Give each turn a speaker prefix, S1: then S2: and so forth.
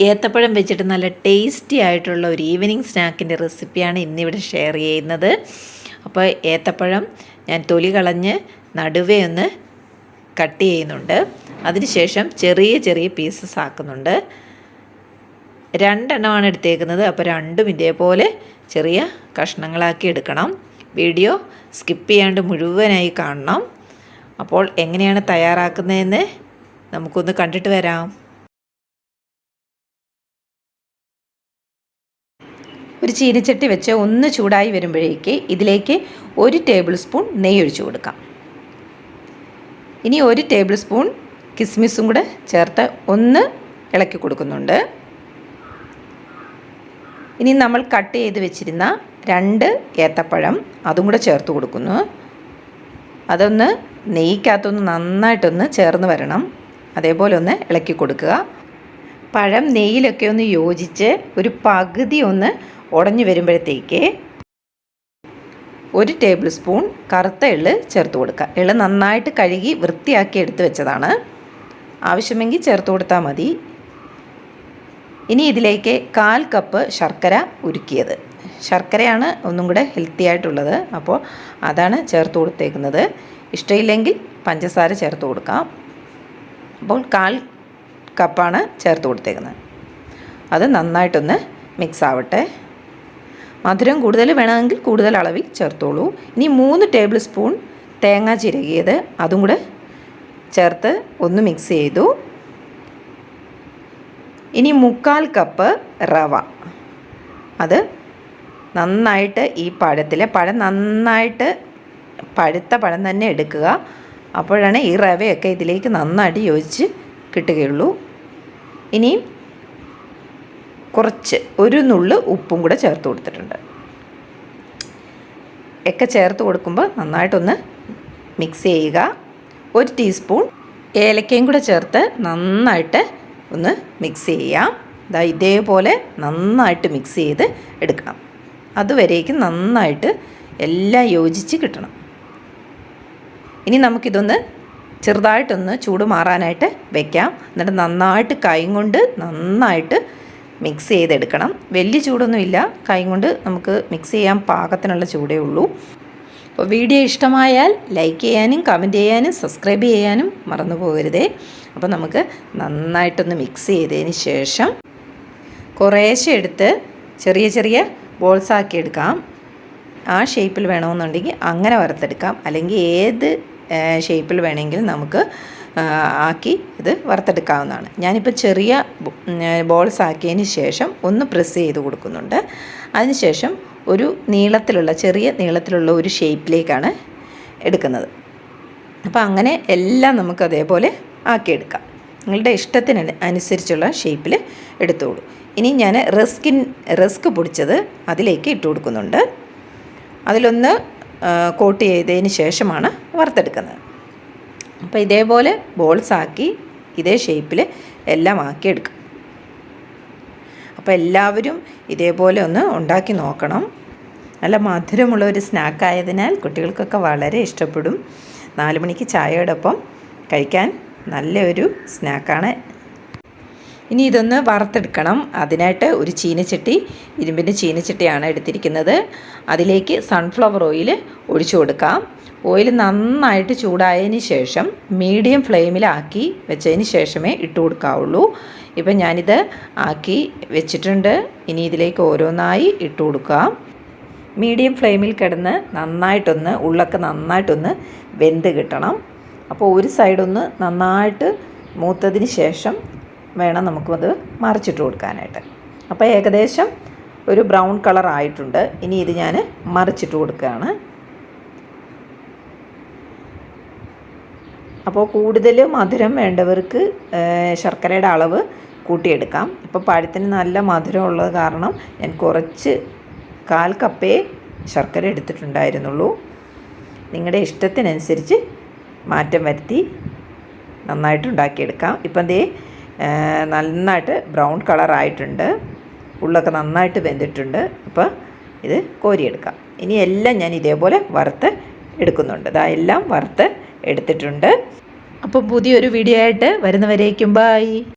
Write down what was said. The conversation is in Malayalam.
S1: ഏത്തപ്പഴം വെച്ചിട്ട് നല്ല ടേസ്റ്റി ആയിട്ടുള്ള ഒരു ഈവനിങ് സ്നാക്കിന്റെ റെസിപ്പിയാണ് ഇന്നിവിടെ ഷെയർ ചെയ്യുന്നത്. അപ്പോൾ ഏത്തപ്പഴം ഞാൻ തൊലി കളഞ്ഞ് നടുവേ ഒന്ന് കട്ട് ചെയ്യുന്നുണ്ട്. അതിനുശേഷം ചെറിയ ചെറിയ പീസസ് ആക്കുന്നുണ്ട്. രണ്ടെണ്ണമാണ് എടുത്തേക്കുന്നത്. അപ്പോൾ രണ്ടും ഇതേപോലെ ചെറിയ കഷ്ണങ്ങളാക്കി എടുക്കണം. വീഡിയോ സ്കിപ്പ് ചെയ്യാണ്ട് മുഴുവനായി കാണണം. അപ്പോൾ എങ്ങനെയാണ് തയ്യാറാക്കുന്നതെന്ന് നമുക്കൊന്ന് കണ്ടിട്ട് വരാം. ഒരു ചീനിച്ചട്ടി വെച്ച് ഒന്ന് ചൂടായി വരുമ്പോഴേക്ക് ഇതിലേക്ക് ഒരു ടേബിൾ സ്പൂൺ നെയ്യ് ഒഴിച്ചു കൊടുക്കാം. ഇനി ഒരു ടേബിൾ സ്പൂൺ കിസ്മിസും കൂടെ ചേർത്ത് ഒന്ന് ഇളക്കി കൊടുക്കുന്നുണ്ട്. ഇനി നമ്മൾ കട്ട് ചെയ്ത് വെച്ചിരുന്ന രണ്ട് ഏത്തപ്പഴം അതും കൂടെ ചേർത്ത് കൊടുക്കുന്നു. അതൊന്ന് നെയ്ക്കകത്തൊന്ന് നന്നായിട്ടൊന്ന് ചേർന്ന് വരണം. അതേപോലെ ഒന്ന് ഇളക്കി കൊടുക്കുക. പഴം നെയ്യിലൊക്കെ ഒന്ന് യോജിച്ച് ഒരു പകുതി ഒന്ന് ഉടഞ്ഞു വരുമ്പോഴത്തേക്ക് ഒരു ടേബിൾ സ്പൂൺ കറുത്ത എള്ള് ചേർത്ത് കൊടുക്കുക. എള്ള് നന്നായിട്ട് കഴുകി വൃത്തിയാക്കി എടുത്തു വെച്ചതാണ്. ആവശ്യമെങ്കിൽ ചേർത്ത് കൊടുത്താൽ മതി. ഇനി ഇതിലേക്ക് കാൽ കപ്പ് ശർക്കര ഉരുക്കിയത്. ശർക്കരയാണ് ഒന്നും കൂടെ ഹെൽത്തി ആയിട്ടുള്ളത്. അപ്പോൾ അതാണ് ചേർത്ത് കൊടുത്തേക്കുന്നത്. ഇഷ്ടമില്ലെങ്കിൽ പഞ്ചസാര ചേർത്ത് കൊടുക്കാം. അപ്പോൾ കാൽ കപ്പാണ് ചേർത്ത് കൊടുത്തേക്കുന്നത്. അത് നന്നായിട്ടൊന്ന് മിക്സ് ആവട്ടെ. മധുരം കൂടുതൽ വേണമെങ്കിൽ കൂടുതൽ അളവിൽ ചേർത്തോളൂ. ഇനി മൂന്ന് ടേബിൾ സ്പൂൺ തേങ്ങ ചിരകിയത് അതും കൂടെ ചേർത്ത് ഒന്ന് മിക്സ് ചെയ്തു. ഇനി മുക്കാൽ കപ്പ് റവ. അത് നന്നായിട്ട് ഈ പഴത്തിലെ പഴം നന്നായിട്ട് പഴുത്ത പഴം തന്നെ എടുക്കുക. അപ്പോഴാണ് ഈ റവയൊക്കെ ഇതിലേക്ക് നന്നായിട്ട് യോജിച്ച് കിട്ടുകയുള്ളൂ. ഇനിയും കുറച്ച് ഒരു നുള്ള് ഉപ്പും കൂടെ ചേർത്ത് കൊടുത്തിട്ടുണ്ട്. ഒക്കെ ചേർത്ത് കൊടുക്കുമ്പോൾ നന്നായിട്ടൊന്ന് മിക്സ് ചെയ്യുക. ഒരു ടീസ്പൂൺ ഏലക്കയും കൂടെ ചേർത്ത് നന്നായിട്ട് ഒന്ന് മിക്സ് ചെയ്യാം ഇതാ ഇതേപോലെ നന്നായിട്ട് മിക്സ് ചെയ്ത് എടുക്കണം. അതുവരേക്കും നന്നായിട്ട് എല്ലാം യോജിച്ച് കിട്ടണം. ഇനി നമുക്കിതൊന്ന് ചെറുതായിട്ടൊന്ന് ചൂട് മാറാനായിട്ട് വെക്കാം. എന്നിട്ട് നന്നായിട്ട് കൈ കൊണ്ട് നന്നായിട്ട് മിക്സ് ചെയ്തെടുക്കണം. വലിയ ചൂടൊന്നുമില്ല. കൈ കൊണ്ട് നമുക്ക് മിക്സ് ചെയ്യാൻ പാകത്തിനുള്ള ചൂടേ ഉള്ളൂ. അപ്പോൾ വീഡിയോ ഇഷ്ടമായാൽ ലൈക്ക് ചെയ്യാനും കമന്റ് ചെയ്യാനും സബ്സ്ക്രൈബ് ചെയ്യാനും മറന്നു പോകരുതേ. അപ്പോൾ നമുക്ക് നന്നായിട്ടൊന്ന് മിക്സ് ചെയ്തതിന് ശേഷം കുറേശ്ശെ എടുത്ത് ചെറിയ ചെറിയ ബോൾസ് ആക്കി എടുക്കാം. ആ ഷേപ്പിൽ വേണമെന്നുണ്ടെങ്കിൽ അങ്ങനെ വറുത്തെടുക്കാം. അല്ലെങ്കിൽ ഏത് ഷേപ്പിൽ വേണമെങ്കിലും നമുക്ക് ആക്കി ഇത് വറുത്തെടുക്കാവുന്നതാണ്. ഞാനിപ്പോൾ ചെറിയ ബോൾസ് ആക്കിയതിന് ശേഷം ഒന്ന് പ്രസ് ചെയ്ത് കൊടുക്കുന്നുണ്ട്. അതിനുശേഷം ഒരു നീളത്തിലുള്ള ചെറിയ നീളത്തിലുള്ള ഒരു ഷേപ്പിലേക്കാണ് എടുക്കുന്നത്. അപ്പോൾ അങ്ങനെ എല്ലാം നമുക്ക് അതേപോലെ ആക്കിയെടുക്കാം. നിങ്ങളുടെ ഇഷ്ടത്തിന് അനുസരിച്ചുള്ള ഷേപ്പിൽ എടുത്തോളൂ. ഇനി ഞാൻ റെസ്കിൻ റെസ്ക് പൊടിച്ചത് അതിലേക്ക് ഇട്ട് കൊടുക്കുന്നുണ്ട്. അതിലൊന്ന് കോട്ട് ചെയ്തതിന് ശേഷമാണ് വറുത്തെടുക്കുന്നത്. അപ്പോൾ ഇതേപോലെ ബോൾസ് ആക്കി ഇതേ ഷേപ്പിൽ എല്ലാം ആക്കിയെടുക്കും. അപ്പോൾ എല്ലാവരും ഇതേപോലെ ഒന്ന് ഉണ്ടാക്കി നോക്കണം. നല്ല മധുരമുള്ള ഒരു സ്നാക്ക് ആയതിനാൽ കുട്ടികൾക്കൊക്കെ വളരെ ഇഷ്ടപ്പെടും. നാല് മണിക്ക് ചായയോടൊപ്പം കഴിക്കാൻ നല്ലൊരു സ്നാക്കാണ് ഇനി ഇതൊന്ന് വറുത്തെടുക്കണം. അതിനായിട്ട് ഒരു ചീനച്ചട്ടി ഇരുമ്പിന്റെ ചീനച്ചട്ടിയാണ് എടുത്തിരിക്കുന്നത്. അതിലേക്ക് സൺഫ്ലവർ ഓയിൽ ഒഴിച്ചു കൊടുക്കാം. ഓയിൽ നന്നായിട്ട് ചൂടായതിന് ശേഷം മീഡിയം ഫ്ലെയിമിലാക്കി വെച്ചതിന് ശേഷമേ ഇട്ട് കൊടുക്കാവുള്ളൂ. ഇപ്പം ഞാനിത് ആക്കി വെച്ചിട്ടുണ്ട്. ഇനി ഇതിലേക്ക് ഓരോന്നായി ഇട്ട് കൊടുക്കാം. മീഡിയം ഫ്ലെയിമിൽ കിടന്ന് നന്നായിട്ടൊന്ന് ഉള്ളൊക്കെ നന്നായിട്ടൊന്ന് വെന്ത് കിട്ടണം. അപ്പോൾ ഒരു സൈഡൊന്ന് നന്നായിട്ട് മൂത്തതിന് ശേഷം വേണം നമുക്കത് മറിച്ചിട്ട് കൊടുക്കാനായിട്ട്. അപ്പോൾ ഏകദേശം ഒരു ബ്രൗൺ കളർ ആയിട്ടുണ്ട്. ഇനി ഇത് ഞാൻ മറിച്ചിട്ട് കൊടുക്കുകയാണ്. അപ്പോൾ കൂടുതൽ മധുരം വേണ്ടവർക്ക് ശർക്കരയുടെ അളവ് കൂട്ടിയെടുക്കാം. ഇപ്പോൾ പഴത്തിന് നല്ല മധുരം ഉള്ളത് കാരണം ഞാൻ കുറച്ച് കാൽ കപ്പേ ശർക്കര എടുത്തിട്ടുണ്ടായിരുന്നുള്ളൂ. നിങ്ങളുടെ ഇഷ്ടത്തിനനുസരിച്ച് മാറ്റം വരുത്തി നന്നായിട്ട് ഉണ്ടാക്കിയെടുക്കാം. ഇപ്പം ദേ നന്നായിട്ട് ബ്രൗൺ കളറായിട്ടുണ്ട് ഉള്ളൊക്കെ നന്നായിട്ട് വെന്തിട്ടുണ്ട്. അപ്പോൾ ഇത് കോരിയെടുക്കാം. ഇനി എല്ലാം ഞാൻ ഇതേപോലെ വറുത്ത് എടുക്കുന്നുണ്ട്. ഇതാ എല്ലാം വറുത്ത് എടുത്തിട്ടുണ്ട്. അപ്പോൾ പുതിയൊരു വീഡിയോ ആയിട്ട് വരുന്നവരേക്കും ബായി